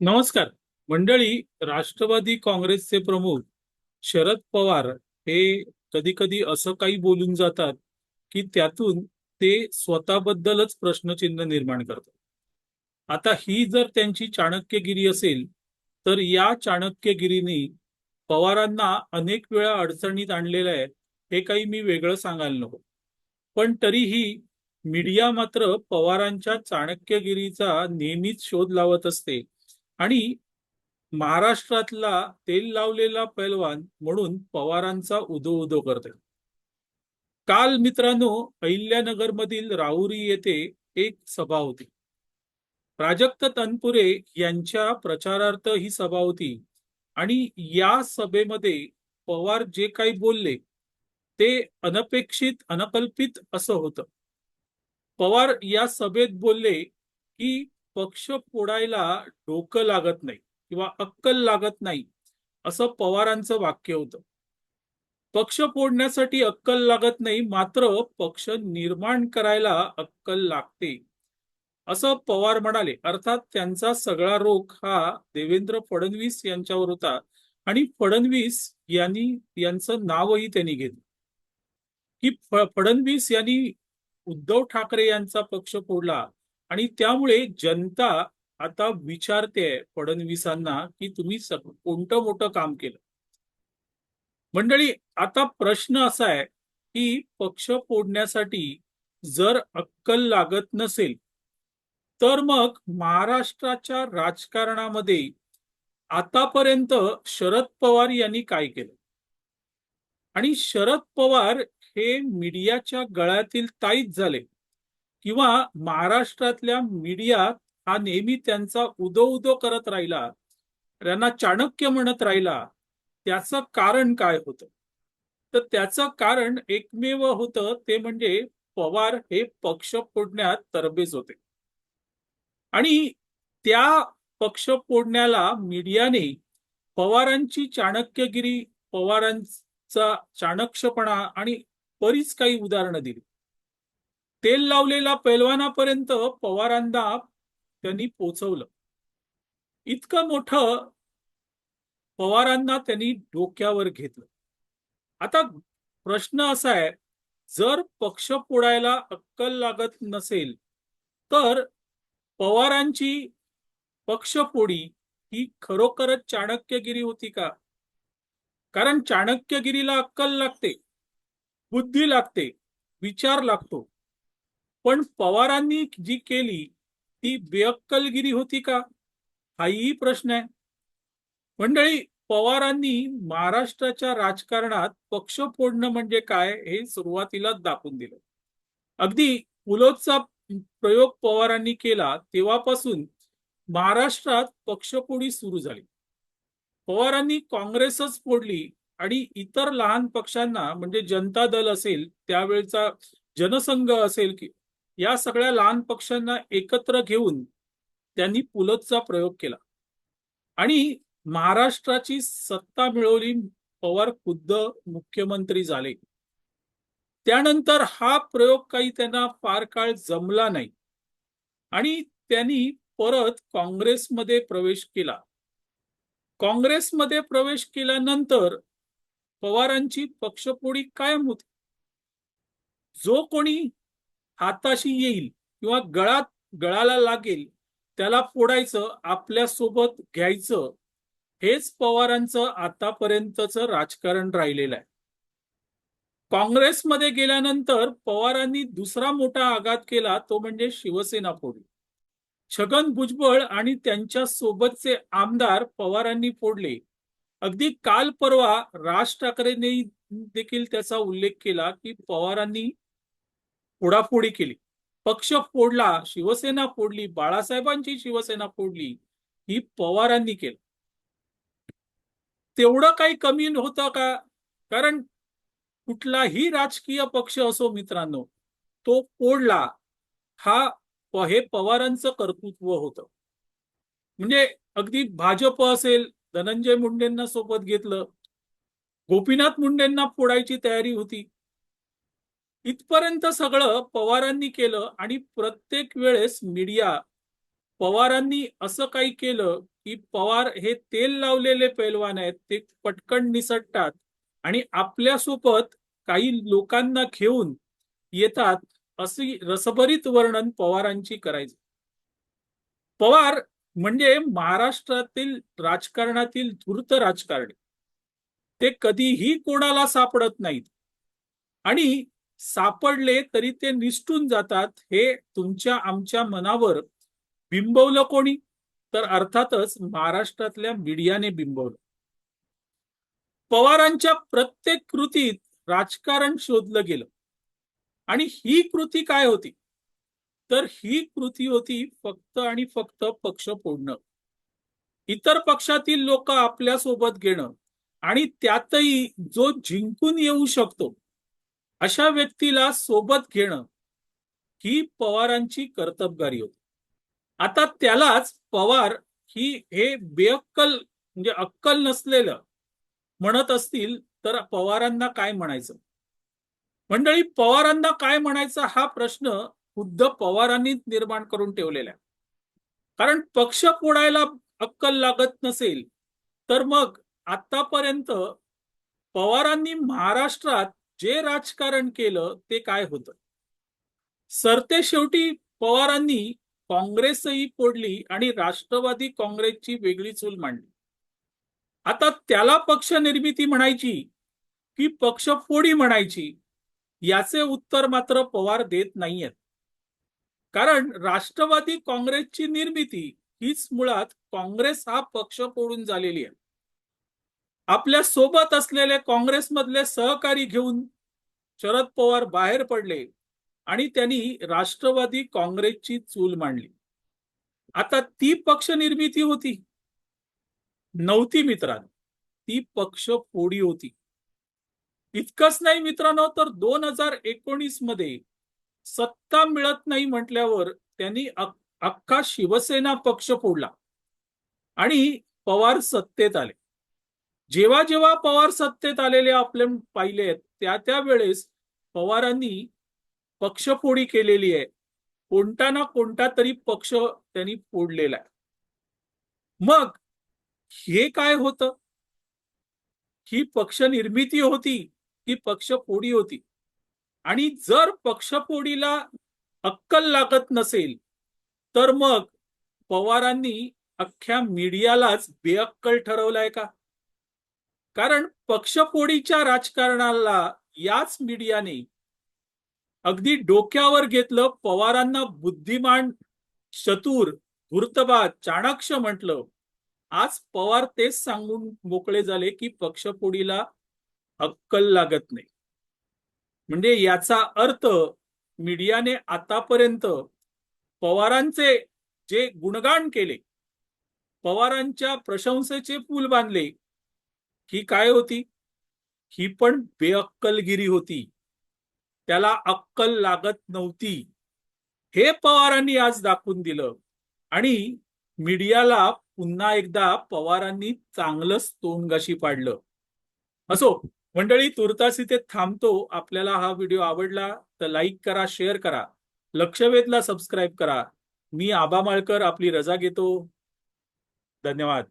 नमस्कार. मंडळी राष्ट्रवादी काँग्रेसचे प्रमुख शरद पवार हे कधी कधी असं काही बोलून जातात की त्यातून ते स्वतःबद्दलच प्रश्नचिन्ह निर्माण करतात. आता ही जर त्यांची चाणक्यगिरी असेल तर या चाणक्यगिरीने पवारांना अनेक वेळा अडचणीत आणलेलं आहे हे काही मी वेगळं सांगायला नको. पण तरीही मीडिया मात्र पवारांच्या चाणक्यगिरीचा नेहमीच शोध लावत असते. आणि महाराष्ट्रातला तेल लावलेला पैलवान म्हणून पवारांचा उदो उदो करते काल मित्रांनो अहिल्यानगर मधील राहुरी येथे एक सभा होती. प्राजक्त तनपुरे यांच्या प्रचारार्थ ही सभा होती. आणि या सभेमध्ये पवार जे काही बोलले ते अनपेक्षित अनकल्पित असं होतं. पवार या सभेत बोलले की पक्ष फोडायला डोकं लागत नाही किंवा अक्कल लागत नाही असं पवारांचं वाक्य होतं. पक्ष फोडण्यासाठी अक्कल लागत नाही मात्र पक्ष निर्माण करायला अक्कल लागते असं पवार म्हणाले. अर्थात त्यांचा सगळा रोख हा देवेंद्र फडणवीस यांच्यावर होता आणि फडणवीस यांनी यांचं नावही त्यांनी घेतलं. की फडणवीस यांनी उद्धव ठाकरे यांचा पक्ष फोडला आणि त्यामुळे जनता आता विचारते फडणवीसांना की तुम्ही कोणतं मोठं काम केलं? मंडळी आता प्रश्न असा आहे की पक्ष फोडण्यासाठी जर अक्कल लागत नसेल तर मग महाराष्ट्राच्या राजकारणामध्ये आतापर्यंत शरद पवार यांनी काय केलं? आणि शरद पवार हे मीडियाच्या गळ्यातील ताईत झाले. किंवा महाराष्ट्रातल्या मीडिया हा नेहमी त्यांचा उदो उदो करत राहिला त्यांना चाणक्य म्हणत राहिला त्याचं कारण काय होतं? तर त्याचं कारण एकमेव होतं ते म्हणजे पवार हे पक्ष फोडण्यात तरबेज होते. आणि त्या पक्ष फोडण्याला मीडियाने पवारांची चाणक्यगिरी पवारांचा चाणक्षपणा आणि बरीच काही उदाहरणं दिली. तेल लावलेला पैलवानापर्यंत पवारांना त्यांनी पोचवलं. इतकं मोठं पवारांना त्यांनी डोक्यावर घेतलं. आता प्रश्न असा आहे जर पक्ष फोडायला अक्कल लागत नसेल तर पवारांची पक्षफोडी ही खरोखरच चाणक्यगिरी होती का? कारण चाणक्यगिरीला अक्कल लागते बुद्धी लागते विचार लागतो. पण पवारांनी जी केली ती बेअक्कलगिरी होती का? हाही प्रश्न आहे. मंडळी पवारांनी महाराष्ट्राच्या राजकारणात पक्ष फोडणं म्हणजे काय हे सुरुवातीलाच दाखवून दिलं. अगदी पुलोदचा प्रयोग पवारांनी केला तेव्हापासून महाराष्ट्रात पक्षफोडी सुरू झाली. पवारांनी काँग्रेसच फोडली आणि इतर लहान पक्षांना म्हणजे जनता दल असेल त्यावेळचा जनसंघ असेल की या सगळ्या लहान पक्षांना एकत्र घेऊन त्यांनी पुलतचा प्रयोग केला. आणि महाराष्ट्राची सत्ता मिळवली पवार खुद्द मुख्यमंत्री झाले. त्यानंतर हा प्रयोग काही त्यांना फार काळ जमला नाही. आणि त्यांनी परत काँग्रेसमध्ये प्रवेश केला. काँग्रेसमध्ये प्रवेश केल्यानंतर पवारांची पक्षपोडी कायम होती. जो कोणी हाताशी येईल किंवा गळात गळाला लागेल त्याला फोडायचं आपल्यासोबत घ्यायचं हेच पवारांचं आतापर्यंतच राजकारण राहिलेलं आहे. काँग्रेसमध्ये गेल्यानंतर पवारांनी दुसरा मोठा आघात केला तो म्हणजे शिवसेना फोडली. छगन भुजबळ आणि त्यांच्या सोबतचे आमदार पवारांनी फोडले. अगदी काल परवा राज ठाकरेंनी देखील त्याचा उल्लेख केला की पवारांनी फोडाफोडी केली. पक्ष फोडला शिवसेना फोडली बाळासाहेबांची शिवसेना फोडली ही पवारांनी केलं. तेवढं काही कमी होतं का? कारण कुठलाही राजकीय पक्ष असो मित्रांनो तो फोडला. हा हे पवारांचं कर्तृत्व होतं. म्हणजे अगदी भाजप असेल धनंजय मुंडेंना सोबत घेतलं. गोपीनाथ मुंडेंना फोडायची तयारी होती. इथपर्यंत सगळं पवारांनी केलं आणि प्रत्येक वेळेस मीडिया पवारांनी असं काही केलं की पवार हे तेल लावलेले पैलवान आहेत ते पटकन निसटतात आणि आपल्यासोबत काही लोकांना घेऊन येतात असे रसभरीत वर्णन पवारांची करायचं. पवार म्हणजे महाराष्ट्रातील राजकारणातील धूर्त राजकारणी. ते कधीही कोणाला सापडत नाहीत. आणि सापडले तरी ते निष्ठून जातात हे तुमच्या आमच्या मनावर बिंबवलं कोणी? तर अर्थातच महाराष्ट्रातल्या मीडियाने बिंबवलं. पवारांच्या प्रत्येक कृतीत राजकारण शोधलं गेलं. आणि ही कृती काय होती? तर ही कृती होती फक्त आणि फक्त पक्ष फोडणं. इतर पक्षातील लोक आपल्यासोबत घेणं आणि त्यातही जो जिंकून येऊ शकतो अशा व्यक्तीला सोबत घेणं ही पवारांची कर्तबगारी होती. आता त्यालाच पवार ही हे बेअक्कल म्हणजे अक्कल नसलेलं म्हणत असतील तर पवारांना काय म्हणायचं? मंडळी पवारांना काय म्हणायचं हा प्रश्न खुद्द पवारांनीच निर्माण करून ठेवलेला आहे. कारण पक्ष फोडायला अक्कल लागत नसेल तर मग आतापर्यंत पवारांनी महाराष्ट्रात जे राजकारण केलं ते काय होतं? सरते शेवटी पवारांनी काँग्रेसही फोडली आणि राष्ट्रवादी काँग्रेसची वेगळी चूल मांडली. आता त्याला पक्ष निर्मिती म्हणायची की पक्षफोडी म्हणायची याचे उत्तर मात्र पवार देत नाहीयेत. कारण राष्ट्रवादी काँग्रेसची निर्मिती हीच मुळात काँग्रेस हा पक्ष फोडून झालेली आहे. आपल्यासोबत असलेले काँग्रेसमधले सहकारी घेऊन शरद पवार बाहेर पडले आणि त्यांनी राष्ट्रवादी काँग्रेसची चूल मांडली. आता ती पक्ष निर्मिती होती. नव्हती मित्रांनो. ती पक्ष फोडी होती. इतकंच नाही मित्रांनो तर दोन हजार एकोणीसमध्ये सत्ता मिळत नाही म्हटल्यावर त्यांनी अख्खा शिवसेना पक्ष फोडला आणि पवार सत्तेत आले. जेव्हा जेव्हा पवार सत्तेत आलेले आपले पाहिले त्या त्या वेळेस पवारांनी पक्षफोडी केलेली आहे. कोणता ना कोणता तरी पक्ष त्यांनी फोडलेला आहे. मग हे काय होतं? ही पक्ष निर्मिती होती की पक्षफोडी होती. आणि जर पक्षफोडीला अक्कल लागत नसेल तर मग पवारांनी अख्ख्या मीडियालाच बेअक्कल ठरवलाय का? कारण पक्षपोडीच्या राजकारणाला याच मीडियाने अगदी डोक्यावर घेतलं पवारांना बुद्धिमान चतुर धूर्तबाद चाणाक्ष म्हटलं. आज पवार तेच सांगून मोकळे झाले की पक्षपोडीला अक्कल लागत नाही. म्हणजे याचा अर्थ मीडियाने आतापर्यंत पवारांचे जे गुणगान केले पवारांच्या प्रशंसेचे पूल बांधले ही काय होती? ही पण बेअक्कलगिरी होती. त्याला अक्कल लागत नव्हती. हे पवारांनी आज दाखवून दिलं. आणि मीडियाला पुन्हा एकदा पवारांनी चांगलंच तोंडगाशी पाडलं. असो मंडळी तुर्तास इथे थांबतो. आपल्याला हा व्हिडिओ आवडला तर लाईक करा शेअर करा. लक्षवेधला सबस्क्राईब करा. मी आबा माळकर आपली रजा घेतो. धन्यवाद.